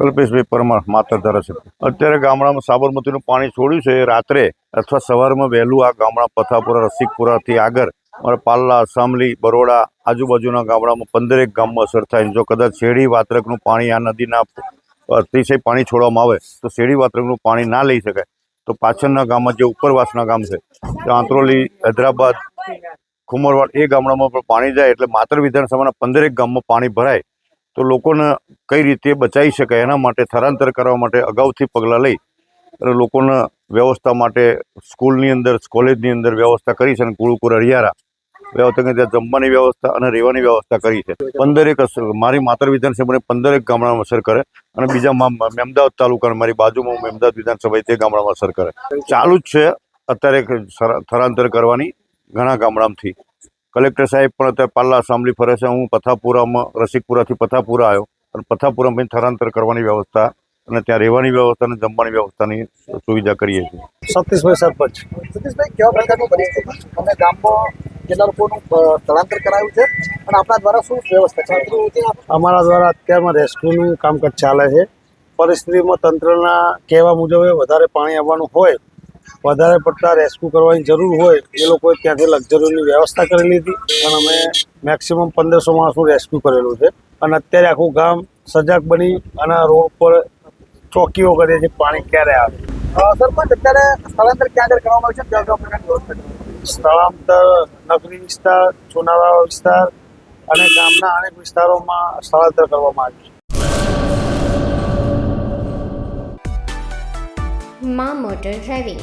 કલ્પેશભાઈ પરમાર માતર ધારાસભ્ય. અત્યારે ગામડામાં સાબરમતીનું પાણી છોડ્યું છે. રાત્રે અથવા સવારમાં વહેલું આ ગામડા પથાપુરા, રસિકપુરાથી આગળ અમારા પાલ્લા, સામલી, બરોડા, આજુબાજુના ગામડામાં પંદરેક ગામમાં અસર થાય જો કદાચ શેરડી વાત્રકનું પાણી આ નદીના અતિશય પાણી છોડવામાં આવે, તો શેરી વાત્રકનું પાણી ના લઈ શકાય. તો પાછળના ગામમાં જે ઉપરવાસના ગામ છે આંતરોલી, હૈદરાબાદ, ખુમરવાડ, એ ગામડામાં પણ પાણી જાય એટલે માત્ર વિધાનસભાના પંદરેક ગામમાં પાણી ભરાય. તો લોકોને કઈ રીતે બચાવી શકાય એના માટે સ્થળાંતર કરવા માટે અગાઉથી પગલાં લઈ અને લોકોને વ્યવસ્થા માટે સ્કૂલની અંદર, કોલેજની અંદર વ્યવસ્થા કરી છે અને કુળુકુર હરિયારા વ્યવસ્થા ત્યાં જમવાની વ્યવસ્થા અને રહેવાની વ્યવસ્થા કરી છે. પંદરેક મારી માતર વિધાનસભાને પંદરેક ગામડામાં અસર કરે અને બીજા મેમદાવાદ તાલુકા મારી બાજુમાં મેમદાવાદ વિધાનસભા તે ગામડામાં અસર કરે. ચાલુ જ છે અત્યારે સ્થળા- સ્થળાંતર કરવાની ઘણા ગામડામાંથી. કલેક્ટર સાહેબ પણ અત્યારે પાલ્લા સાંભળી ફરે છે. હું પથાપુરામાં રસિકપુરાથી પથાપુરા આવ્યો. અને પથાપુરામાં સ્થળાંતર કરવાની વ્યવસ્થા અને ત્યાં રહેવાની વ્યવસ્થા અને જમવાની વ્યવસ્થાની સુવિધા કરીએ છીએ. સતીશભાઈ સરપંચ. સતીશભાઈ કેવા પ્રકારની પરિસ્થિતિ અમે ગામમાં કેટલા લોકોનું સ્થળાંતર કરાયું છે અને આપણા દ્વારા શું વ્યવસ્થા છે? અમારા દ્વારા અત્યારમાં રેસ્ક્યુનું કામકાજ ચાલે છે. પરિસ્થિતિમાં તંત્રના કહેવા મુજબ વધારે પાણી આવવાનું હોય વધારે પડતા રેસ્ક્યુ કરવાની જરૂર હોય એ લોકોએ ત્યાંથી લક્ઝરીની વ્યવસ્થા કરેલી હતી. અને અમે મેક્સિમમ પંદરસો માણસનું રેસ્ક્યુ કરેલું છે. અને અત્યારે આખું ગામ સજાગ બની અને રોડ પર ચોકીઓ કરીએ છીએ પાણી ક્યારે આવે. સરપંચ અત્યારે સ્થળાંતર ક્યાં આગળ કરવામાં આવ્યું છે? સ્થળાંતર નગરી વિસ્તાર ચુનારા વિસ્તાર અને ગામના અનેક વિસ્તારોમાં સ્થળાંતર કરવામાં આવ્યું છે. મા motor driving.